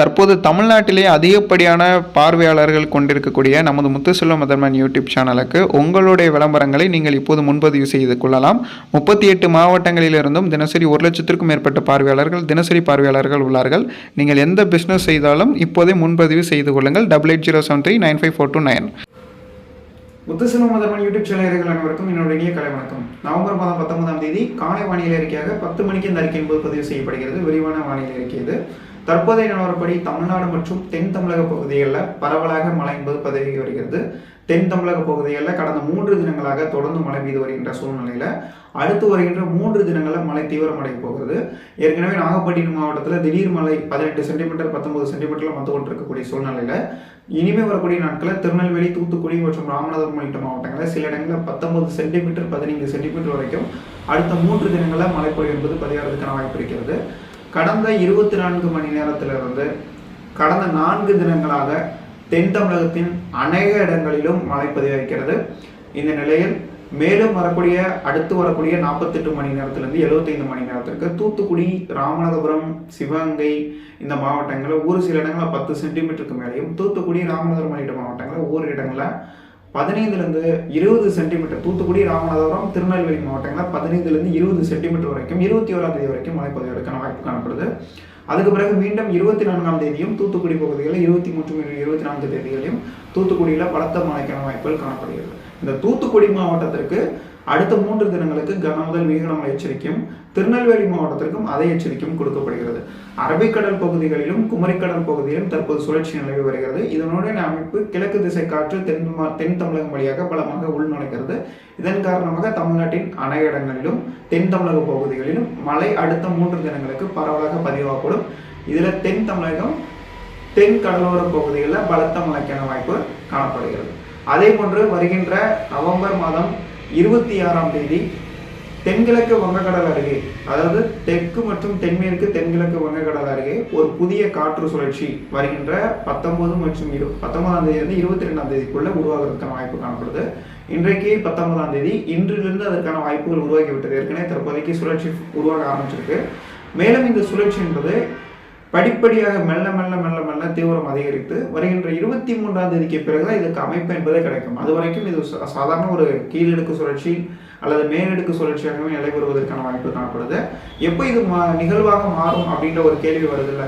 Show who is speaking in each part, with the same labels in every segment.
Speaker 1: தற்போது தமிழ்நாட்டிலே அதிகப்படியான பார்வையாளர்கள் கொண்டிருக்கக்கூடிய நமது முத்துசெல்வம் மதர்மன் யூடியூப் சேனலுக்கு உங்களுடைய விளம்பரங்களை நீங்கள் இப்போது முன்பதிவு செய்து கொள்ளலாம். முப்பத்தி எட்டு மாவட்டங்களிலிருந்தும் தினசரி ஒரு லட்சத்திற்கும் மேற்பட்ட பார்வையாளர்கள் தினசரி பார்வையாளர்கள் உள்ளார்கள். நீங்கள் எந்த பிஸ்னஸ் செய்தாலும் இப்போதே முன்பதிவு செய்து கொள்ளுங்கள். Double eight zero seven three nine five four two nine Muthuselvam மதர்மன் YouTube channel அனைவருக்கும் என்னுடைய இனிய கலை வணக்கம். நவம்பர் மாதம் பத்தொன்பதாம் தேதி காலை வானிலை அறிக்கையாக பத்து மணிக்கு இந்த அறிக்கை என்பது பதிவு செய்யப்படுகிறது. விரிவான வானிலை அறிக்கை இது. தற்போதைய நிலவரப்படி தமிழ்நாடு மற்றும் தென் தமிழக பகுதிகளில் பரவலாக மழை என்பது பதவி வருகிறது. தென் தமிழக பகுதிகளில் கடந்த மூன்று தினங்களாக தொடர்ந்து மழை பெய்து வருகின்ற சூழ்நிலையில் அடுத்து வருகின்ற மூன்று தினங்களில் மழை தீவிரமடைய போகிறது. ஏற்கனவே நாகப்பட்டினம் மாவட்டத்தில் திடீர் மழை பதினெட்டு சென்டிமீட்டர் பத்தொன்பது சென்டிமீட்டரில் வந்து கொண்டிருக்கக்கூடிய சூழ்நிலையில் இனிமே வரக்கூடிய நாட்களில் திருநெல்வேலி தூத்துக்குடி மற்றும் ராமநாதபுரம் உள்ளிட்ட மாவட்டங்களில் சில இடங்களில் பத்தொன்பது சென்டிமீட்டர் பதினைந்து சென்டிமீட்டர் வரைக்கும் அடுத்த மூன்று தினங்களில் மழை பொழிவு என்பது பதிவாகிறதுக்கான வாய்ப்பு இருக்கிறது. கடந்த இருபத்தி நான்கு மணி நேரத்திலிருந்து கடந்த நான்கு தினங்களாக தென் தமிழகத்தின் அநேக இடங்களிலும் மழை பதிவாகிறது இந்த நிலையில் மேலும் வரக்கூடிய அடுத்து வரக்கூடிய நாற்பத்தெட்டு மணி நேரத்திலிருந்து எழுபத்தைந்து மணி நேரத்திற்கு தூத்துக்குடி ராமநாதபுரம் சிவகங்கை இந்த மாவட்டங்களில் ஒரு சில இடங்களில் பத்து சென்டிமீட்டருக்கு மேலேயும் தூத்துக்குடி ராமநாதபுரம் மாவட்டங்களில் ஒவ்வொரு இடங்களில் பதினைந்துலேருந்து இருபது சென்டிமீட்டர். தூத்துக்குடி ராமநாதபுரம் திருநெல்வேலி மாவட்டங்களில் பதினைந்துலேருந்து இருபது சென்டிமீட்டர் வரைக்கும் இருபத்தி ஓராம் தேதி வரைக்கும் மழை பதிவதற்கான வாய்ப்பு காணப்படுது. அதுக்கு பிறகு மீண்டும் இருபத்தி நான்காம் தேதியும் தூத்துக்குடி பகுதிகளில் இருபத்தி மூன்று இருபத்தி நான்கு தேதிகளையும் தூத்துக்குடியில் பலத்த மழைக்கான வாய்ப்புகள் காணப்படுகிறது. இந்த தூத்துக்குடி மாவட்டத்திற்கு அடுத்த மூன்று தினங்களுக்கு கனமுதல் வீகனம் எச்சரிக்கையும் திருநெல்வேலி மாவட்டத்திற்கும் அதை எச்சரிக்கையும் கொடுக்கப்படுகிறது. அரபிக்கடல் பகுதிகளிலும் குமரிக்கடல் பகுதியிலும் தற்போது சுழற்சி நிலவி வருகிறது. இதனுடைய அமைப்பு கிழக்கு திசை காற்று தென் தென் தமிழகம் வழியாக பலமாக உள்நுழைகிறது. இதன் காரணமாக தமிழ்நாட்டின் அனை இடங்களிலும் தென் தமிழக பகுதிகளிலும் மழை அடுத்த மூன்று தினங்களுக்கு பரவலாக பதிவாகக்கூடும். இதில் தென் தமிழகம் தென் கடலோர பகுதிகளில் பலத்த மழைக்கான வாய்ப்பு காணப்படுகிறது. அதே போன்று வருகின்ற நவம்பர் மாதம் இருபத்தி ஆறாம் தேதி தென்கிழக்கு வங்கக்கடல் அருகே அதாவது தெற்கு மற்றும் தென்மேற்கு தென்கிழக்கு வங்கக்கடல் அருகே ஒரு புதிய காற்று சுழற்சி வருகின்ற பத்தொன்பது மற்றும் இரு பத்தொன்பதாம் தேதி இருபத்தி ரெண்டாம் தேதிக்குள்ள உருவாகிறதுக்கான வாய்ப்பு காணப்படுது. இன்றைக்கு பத்தொன்பதாம் தேதி இன்றிலிருந்து அதற்கான வாய்ப்புகள் உருவாகிவிட்டது. ஏற்கனவே தற்போதைக்கு சுழற்சி உருவாக ஆரம்பிச்சிருக்கு. மேலும் இந்த சுழற்சி என்பது படிப்படியாக மெல்ல மெல்ல மெல்ல மெல்ல தீவிரம் அதிகரித்து வருகின்ற இருபத்தி மூன்றாம் தேதிக்கு பிறகுதான் இதுக்கு அமைப்பு என்பதே கிடைக்கும். அது வரைக்கும் இது சாதாரண ஒரு கீழடுக்கு சுழற்சி அல்லது மேலடுக்கு சுழற்சியாகவே நிலை பெறுவதற்கான வாய்ப்பு காணப்படுது. எப்போ இது மா நிகழ்வாக மாறும் அப்படின்ற ஒரு கேள்வி வருதுல்ல.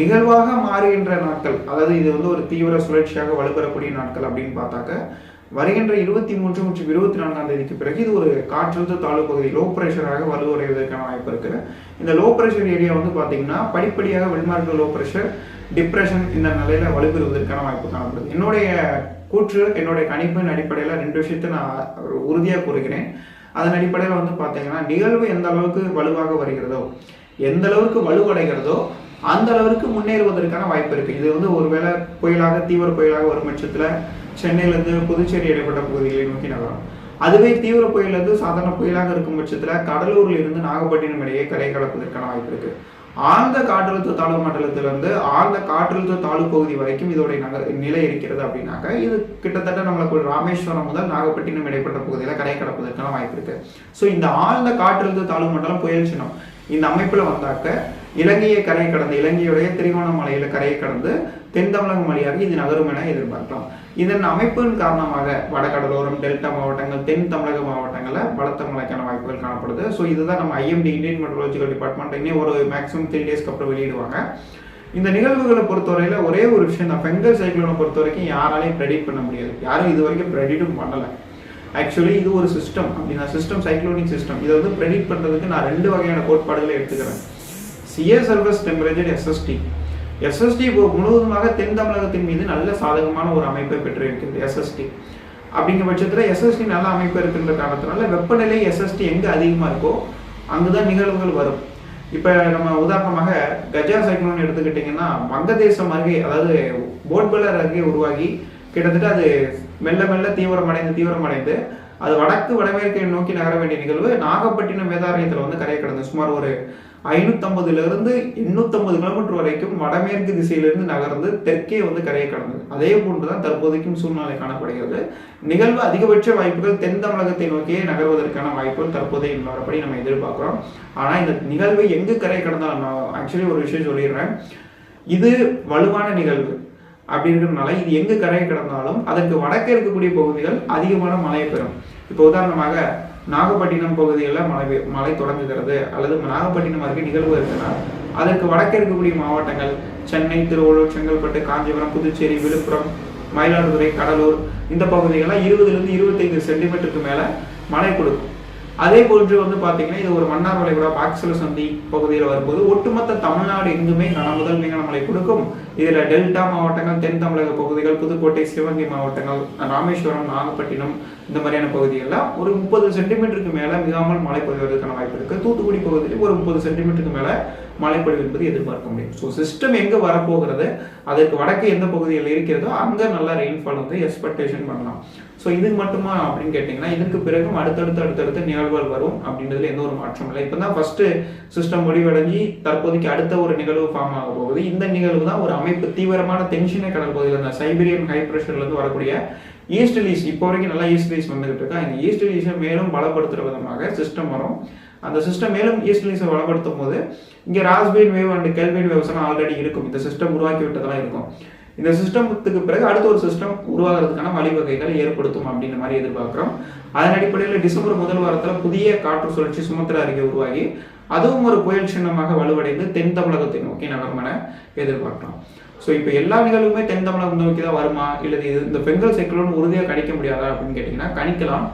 Speaker 1: நிகழ்வாக மாறுகின்ற நாட்கள் அதாவது இது வந்து ஒரு தீவிர சுழற்சியாக வலுப்பெறக்கூடிய நாட்கள் அப்படின்னு பார்த்தாக்க வருகின்ற இருபத்தி மூன்று மற்றும் இருபத்தி நான்காம் தேதிக்கு பிறகு இது ஒரு காற்றழுத்த தாழ்வு பகுதி லோ ப்ரெஷராக வலுவடைவதற்கான வாய்ப்பு இருக்கு இந்த லோ ப்ரெஷர் ஏரியா வந்து பார்த்தீங்கன்னா படிப்படியாக வெளிமார்க்க லோ ப்ரெஷர் டிப்ரெஷன் இந்த நிலையில வலுப்பெறுவதற்கான வாய்ப்பு காணப்படுது. என்னுடைய கூற்று என்னுடைய கணிப்பின் அடிப்படையில் ரெண்டு விஷயத்தை நான் உறுதியாக கூறுகிறேன். அதன் அடிப்படையில் வந்து பார்த்தீங்கன்னா நிகழ்வு எந்த அளவுக்கு வலுவாக வருகிறதோ எந்த அளவுக்கு வலுவடைகிறதோ அந்த அளவுக்கு முன்னேறுவதற்கான வாய்ப்பு இருக்கு. இது வந்து ஒருவேளை புயலாக தீவிர புயலாக வரும் பட்சத்தில் சென்னையிலேருந்து புதுச்சேரி இடைப்பட்ட பகுதிகளை நோக்கி நகரும். அதுவே தீவிர புயல் சாதாரண புயலாக இருக்கும் பட்சத்தில் கடலூரில் இருந்து நாகப்பட்டினம் இடையே கரை கடப்பதற்கான வாய்ப்பு இருக்கு. ஆழ்ந்த காற்றழுத்த தாழ்வு மண்டலத்திலிருந்து ஆழ்ந்த காற்றழுத்த தாழ்வு பகுதி வரைக்கும் இதோடைய நகர் நிலை இருக்கிறது அப்படின்னாக்க இது கிட்டத்தட்ட நம்மளுக்கு ஒரு ராமேஸ்வரம் முதல் நாகப்பட்டினம் இடைப்பட்ட பகுதியில் கரை கடப்பதற்கான வாய்ப்பு இருக்கு. ஸோ இந்த ஆழ்ந்த காற்றழுத்த தாழ்வு மண்டலம் புயல் சின்னம். இந்த அமைப்பில் வந்தாக்க இலங்கையை கரையை கடந்து இலங்கையுடைய திரிகோணமலையில கரையை கடந்து தென் தமிழகம் வழியாக இது நகரும் என எதிர்பார்க்கலாம் இதன் அமைப்பின் காரணமாக வடகடலோரம் டெல்டா மாவட்டங்கள் தென் தமிழக மாவட்டங்களில் பலத்த மழைக்கான வாய்ப்புகள் காணப்படுது. ஸோ இதுதான் நம்ம ஐஎம்டி இந்தியன் மெட்ரலஜிக்கல் டிபார்ட்மெண்ட் இன்னும் ஒரு மேக்ஸிமம் த்ரீ டேஸ்க்கு அப்புறம் வெளியிடுவாங்க. இந்த நிகழ்வுகளை பொறுத்தவரையில் ஒரே ஒரு விஷயம் தான். பெங்கல் சைக்ளோனை பொறுத்த வரைக்கும் யாராலையும் ப்ரெடிக்ட் பண்ண முடியாது. யாரும் இது வரைக்கும் ப்ரெடிக்டும் பண்ணலை. ஆக்சுவலி இது ஒரு சிஸ்டம் அப்படின்னா சிஸ்டம் சைக்ளோனிக் சிஸ்டம் இதை வந்து ப்ரெடிக்ட் பண்ணுறதுக்கு நான் ரெண்டு வகையான கோட்பாடுகளை எடுத்துக்கிறேன். CS surface temperature SST SST முழுவதுமாக தென் தமிழகத்தின் மீது நல்ல சாதகமான ஒரு அமைப்பை பெற்றிருக்கிறது எஸ்எஸ்டி அப்படிங்கிற பட்சத்தில் எஸ்எஸ்டி நல்ல அமைப்பு இருக்கின்ற காரணத்தினால வெப்பநிலை எஸ்எஸ்டி எங்கே அதிகமாக இருக்கோ அங்கே தான் நிகழ்வுகள் வரும். இப்போ நம்ம உதாரணமாக கஜா சைக்ளோன் எடுத்துக்கிட்டிங்கன்னா வங்கதேசம் அருகே அதாவது போட்பலர் அருகே உருவாகி கிட்டத்தட்ட அது மெல்ல மெல்ல தீவிரமடைந்து தீவிரமடைந்து அது வடக்கு வடமேற்கை நோக்கி நகர வேண்டிய நிகழ்வு நாகப்பட்டினம் வேதாரண்யத்தில் வந்து கரையை கடந்து சுமார் ஒரு ஐநூத்தம்பதுல இருந்து எண்ணூத்தம்பது கிலோமீட்டர் வரைக்கும் வடமேற்கு திசையிலிருந்து நகர்ந்து தெற்கே வந்து கரையை கடந்தது. அதே போன்றுதான் தற்போதைக்கும் சூழ்நிலை காணப்படுகிறது. நிகழ்வு அதிகபட்ச வாய்ப்புகள் தென் தமிழகத்தை நோக்கியே நகர்வதற்கான வாய்ப்புகள் தற்போதைய வரப்படி நம்ம எதிர்பார்க்குறோம். ஆனால் இந்த நிகழ்வு எங்கு கரை கடந்தாலும் நான் ஆக்சுவலி ஒரு விஷயம் சொல்லிடுறேன். இது வலுவான நிகழ்வு அப்படி இருக்கிறதுனால இது எங்கு கரையை கடந்தாலும் அதற்கு வடக்கே இருக்கக்கூடிய பகுதிகள் அதிகமான மழையை பெறும். இப்போ உதாரணமாக நாகப்பட்டினம் பகுதிகளில் மழை மழை தொடங்குகிறது. அல்லது நாகப்பட்டினம் அருகே நிகழ்வு இருக்குன்னா அதற்கு வடக்கே இருக்கக்கூடிய மாவட்டங்கள் சென்னை திருவள்ளூர் செங்கல்பட்டு காஞ்சிபுரம் புதுச்சேரி விழுப்புரம் மயிலாடுதுறை கடலூர் இந்த பகுதிகளில் இருபதுலேருந்து இருபத்தைந்து சென்டிமீட்டருக்கு மேலே மழை கொடுக்கும். அதே போன்று வந்து பார்த்தீங்கன்னா இது ஒரு மன்னார் வளைகுடா பாக்சல சந்தி பகுதியில் வரும்போது ஒட்டுமொத்த தமிழ்நாடு எங்குமே கன முதல் மிக கொடுக்கும். இதில் டெல்டா மாவட்டங்கள் தென் தமிழக பகுதிகள் புதுக்கோட்டை சிவகங்கை மாவட்டங்கள் ராமேஸ்வரம் நாகப்பட்டினம் இந்த மாதிரியான பகுதிகளில் ஒரு முப்பது சென்டிமீட்டருக்கு மேலே மிகாமல் மழை பொழிவதற்கான வாய்ப்பு இருக்கு. தூத்துக்குடி பகுதியில் ஒரு முப்பது சென்டிமீட்டருக்கு மேலே மழை பொழிவு என்பது எதிர்பார்க்க முடியும். ஸோ சிஸ்டம் எங்கே வரப்போகிறது அதற்கு வடக்கு எந்த பகுதியில் இருக்கிறதோ அங்கே நல்ல ரெயின்ஃபால் வந்து எக்ஸ்பெக்டேஷன் பண்ணலாம். ஸோ இது மட்டுமா அப்படின்னு கேட்டிங்கன்னா இதுக்கு பிறகும் அடுத்தடுத்து அடுத்தடுத்து நிகழ்வுகள் வரும் அப்படின்றதுல எந்த ஒரு மாற்றம் இல்லை. இப்போ தான் ஃபர்ஸ்ட் சிஸ்டம் முடிவடைஞ்சி தற்போதைக்கு அடுத்த ஒரு நிகழ்வு ஃபார்ம் ஆக போகுது. இந்த நிகழ்வு தான் ஒரு அமைப்பு தீவிரமான டென்ஷனை கடல் பகுதியில் இருந்த சைபீரியன் ஹை ப்ரெஷர்லேருந்து வரக்கூடிய ஈஸ்ட் லீஸ் இப்போ வரைக்கும் நல்லா ஈஸ்ட் லீஸ் வந்துகிட்டு இருக்கா? இந்த ஈஸ்ட் லீஸை மேலும் பலப்படுத்துகிற விதமாக சிஸ்டம் வரும். அந்த சிஸ்டம் மேலும் ஈஸ்ட் லீஸை பலப்படுத்தும் போது இங்கே Rossby wave and Kelvin waves already இருக்கும். இந்த சிஸ்டம் உருவாக்கி விட்டதெல்லாம் இருக்கும். இந்த சிஸ்டத்துக்கு பிறகு அடுத்த ஒரு சிஸ்டம் உருவாகிறதுக்கான வழிவகைகளை ஏற்படுத்தும் அப்படின்ற மாதிரி எதிர்பார்க்குறோம். அதன் அடிப்படையில் டிசம்பர் முதல் வாரத்தில் புதிய காற்று சுழற்சி சுமத்திர அருகே உருவாகி அதுவும் ஒரு புயல் சின்னமாக வலுவடைந்து தென் தமிழகத்தை நோக்கி நகரும் என எதிர்பார்க்கலாம் ஸோ இப்போ எல்லா நிகழ்வுமே தென் தமிழகம் நோக்கி தான் வருமா? இல்லை இது இந்த பெங்கல் சைக்கிளோன்னு உறுதியாக கணிக்க முடியாதா அப்படின்னு கேட்டிங்கன்னா கணிக்கலாம்.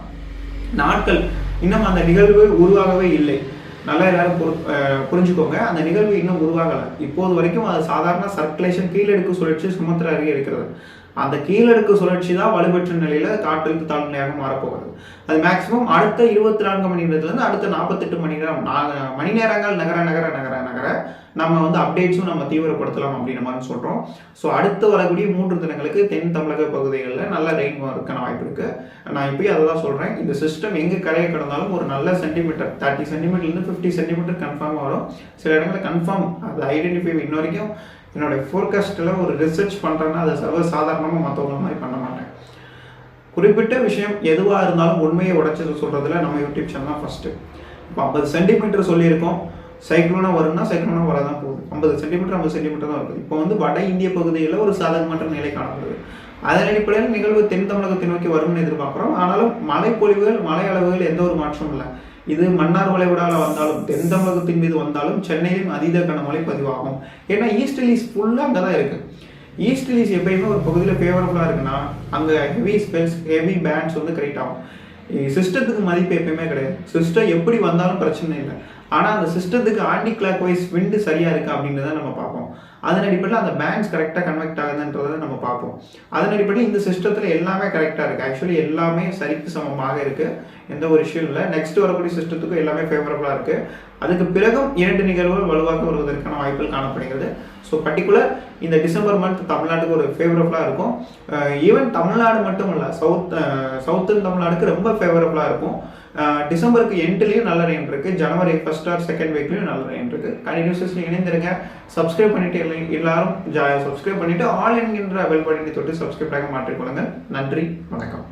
Speaker 1: நாட்கள் இன்னும் அந்த நிகழ்வு உருவாகவே இல்லை. நல்லா எல்லாரும் புரி- புரிஞ்சுக்கோங்க. அந்த நிகழ்வு இன்னும் உருவாகலை. இப்போது வரைக்கும் அது சாதாரண சர்க்குலேஷன் கீழடுக்கு சுழற்சி சுமத்திர அருகே இருக்கிறது. அந்த கீழடுக்கு சுழற்சி தான் வலுப்பெற்ற நிலையில காற்றழுத்த தாழ்நிலையாக மாறப்போகிறது அது மேக்சிமம் அடுத்த இருபத்தி நான்கு மணி நேரத்துலேருந்து அடுத்த நாற்பத்தெட்டு மணி நேரம் மணி நேரங்கள் நகர நகர நகர நகர நம்ம வந்து அப்டேட்ஸும் நம்ம தீவிரப்படுத்தலாம் அப்படின்ற மாதிரி சொல்கிறோம் ஸோ அடுத்து வரக்கூடிய மூன்று தினங்களுக்கு தென் தமிழக பகுதிகளில் நல்ல ரெயின் இருக்கான வாய்ப்பு இருக்கு. நான் இப்போயும் அதை தான் சொல்கிறேன் இந்த சிஸ்டம் எங்கே கரையை கடந்தாலும் ஒரு நல்ல சென்டிமீட்டர் தேர்ட்டி சென்டிமீட்டர்லேருந்து ஃபிஃப்டி சென்டிமீட்டர் கன்ஃபார்ம் வரும் சில இடங்களில் கன்ஃபார்ம் அது ஐடென்டிஃபை இன்ன வரைக்கும் என்னுடைய ஃபோர்காஸ்ட்டில் ஒரு ரிசர்ச் பண்ணுறேன்னா அதை சர்வ சாதாரணமாக மற்றவங்க மாதிரி பண்ண மாட்டேன் குறிப்பிட்ட விஷயம் எதுவாக இருந்தாலும் உண்மையை உடைச்சது சொல்கிறதுல நம்ம யூடியூப் சேனல் தான் ஃபஸ்ட்டு இப்போ ஐம்பது சென்டிமீட்டர் சொல்லியிருக்கோம். சைக்ளோனாக வரும்னா சைக்ளோனா வரதான் போகுது. ஐம்பது சென்டிமீட்டர் ஐம்பது சென்டிமீட்டர் தான் இருக்குது இப்போ வந்து வட இந்திய பகுதியில் ஒரு சாதகமற்ற நிலை காணப்படுது. அதன் அடிப்படையில் நிகழ்வு தென் தமிழகத்தை நோக்கி வரும்னு எதிர்பார்க்குறோம். ஆனாலும் மழைப்பொழிவுகள் மழை அளவுகள் எந்த ஒரு மாற்றமும் இல்லை. இது மன்னார் வளைகுடால வந்தாலும் தென் தமிழகத்தின் மீது வந்தாலும் சென்னையிலும் அதீத கனமழை பதிவாகும். ஏன்னா ஈஸ்ட் லீஸ் ஃபுல்லாக அங்கே தான் இருக்குது ஈஸ்ட் லீஸ் எப்பயுமே ஒரு பகுதியில் ஃபேவரபுளாக இருக்குன்னா அங்கே ஹெவி ஸ்பெல்ஸ் ஹெவி பேண்ட்ஸ் வந்து கிரியேட் ஆகும். சிஸ்டத்துக்கு மதிப்பு எப்பயுமே கிடையாது. சிஸ்டம் எப்படி வந்தாலும் பிரச்சனை இல்லை. ஆனால் அந்த சிஸ்டத்துக்கு ஆண்டி கிளாக் வைஸ் விண்டு சரியாக இருக்கா அப்படின்றத நம்ம பார்ப்போம். அதன் அடிப்படையில் அந்த பேண்ட்ஸ் கரெக்டாக கன்வெக்ட் ஆகுதுன்றதை நம்ம பார்ப்போம். அதன் அடிப்படையில் இந்த சிஸ்டத்தில் எல்லாமே கரெக்டாக இருக்குது ஆக்சுவலி எல்லாமே சரிக்கு சமமாக இருக்குது எந்த ஒரு இஷ்யூ இல்லை. நெக்ஸ்ட் வரக்கூடிய சிஸ்டத்துக்கும் எல்லாமே ஃபேவரபுளாக இருக்குது அதுக்கு பிறகும் இரண்டு நிகழ்வுகள் வலுவாக வருவதற்கான வாய்ப்புகள் காணப்படுகிறது. ஸோ பர்டிகுலர் இந்த டிசம்பர் மந்த் தமிழ்நாட்டுக்கு ஒரு ஃபேவரபுளாக இருக்கும். Uh, ஈவன் தமிழ்நாடு மட்டும் இல்லை சவுத் சவுத்தன் தமிழ்நாடுக்கு ரொம்ப ஃபேவரபுளாக இருக்கும். டிசம்பருக்கு எண்ட்லேயும் நல்ல ரெயின் இருக்குது ஜனவரி ஃபர்ஸ்ட் ஆர் செகண்ட் வீக்லேயும் நல்ல ரெயின் இருக்குது கண்டினியூஸஸ்ல இணைந்திருங்க. சப்ஸ்கிரைப் பண்ணிட்டு எல்லா- எல்லாரும் சப்ஸ்கிரைப் பண்ணிட்டு ஆல் என்கின்ற பெல் பட்டனை தொட்டு சப்ஸ்கிரைப் ஆக மாற்றிக்கொள்ளுங்க நன்றி வணக்கம்.